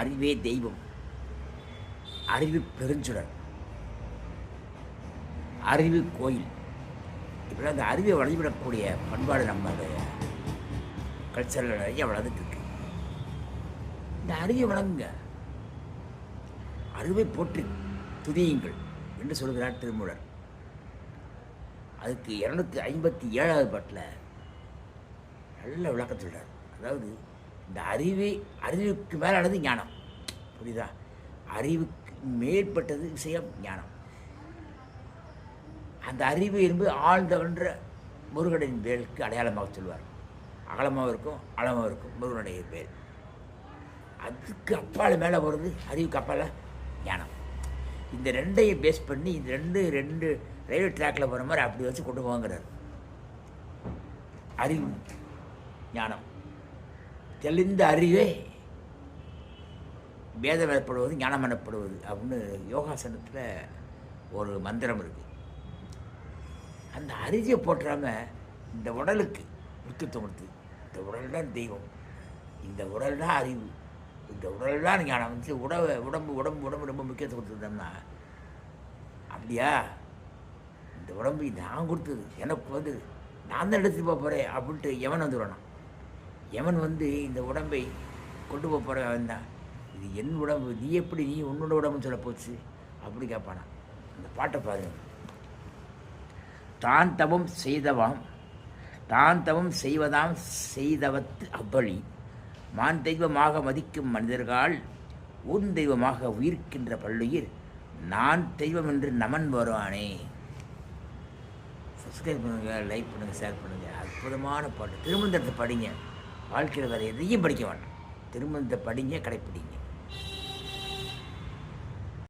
அறிவே தெய்வம். அறிவு பெருஞ்சுடர். அறிவு கோயில். இப்படி அந்த அறிவை வழிபடக்கூடிய பண்பாடு நம்மளுடைய கல்ச்சரில் நிறைய வளர்ந்துட்டுருக்கு. இந்த அறிவை வழங்குங்க. அறிவை போற்றி துதியுங்கள் என்று சொல்கிறார் திருமூலர். அதுக்கு இரநூத்தி ஐம்பத்தி ஏழாவது பாட்டில் நல்ல விளக்கம் சொல்கிறார் அதாவது இந்த அறிவை அறிவுக்கு மேலானது ஞானம். புரியுதா? அறிவுக்கு மேற்பட்டது விஷயம் ஞானம். அந்த அறிவு என்பது ஆழ்ந்தவன்ற முருகனின் பேருக்கு அடையாளமாக சொல்வார். அகலமாக இருக்கும் ஆழமாக இருக்கும் முருகனுடைய பேர் அதுக்கு அப்பால் மேலே போகிறது அறிவுக்கு அப்பால் ஞானம். இந்த ரெண்டையும் பேஸ் பண்ணி இந்த ரெண்டு ரெண்டு ரயில்வே ட்ராக்கில் போகிற மாதிரி அப்படி வச்சு கொண்டு போங்கிறார். அறிவு ஞானம். தெளிந்த அறிவே வேதம் எனப்படுவது ஞானம் எனப்படுவது அப்படின்னு யோகாசனத்தில் ஒரு மந்திரம் இருக்குது அந்த அறிவை போட்டுறாம இந்த உடலுக்கு முக்கியத்துவம் கொடுத்து இந்த உடல் தான் தெய்வம். இந்த உடல் தான் அறிவு. இந்த உடல் தான் ஞானம். வந்து உடம்பு உடம்பு உடம்பு உடம்பு ரொம்ப முக்கியத்துவம் கொடுத்துருந்தோம்னா அப்படியா? இந்த உடம்பு நான் கொடுத்தது எனக்கு வந்து நான் தான் எடுத்துட்டு போக போகிறேன் அப்படின்ட்டு எவன் வந்துடணும் எவன் வந்து இந்த உடம்பை கொண்டு போக போகிறவன் தான் இது என் உடம்பு நீ எப்படி நீ உன்னோட உடம்புன்னு சொல்ல போச்சு? அப்படி கேட்பானா அந்த பாட்டை பாருங்க. தான் தவம் செய்தவாம் தான் தவம் செய்வதாம் செய்தவத்து அவ்வழி மான் தெய்வமாக மதிக்கும் மனிதர்கள் உன் தெய்வமாக உயிர்க்கின்ற பள்ளியில் நான் தெய்வம் என்று நமன் வருவானே. சப்ஸ்கிரைப் பண்ணுங்கள் லைக் பண்ணுங்கள் ஷேர் பண்ணுங்கள் அற்புதமான பாட்டு. திருமணத்தை படிங்க. வாழ்க்கையில் வேறு எதையும் படிக்க வேண்டாம். திருமணத்தை படிங்க கடைப்பிடிங்க.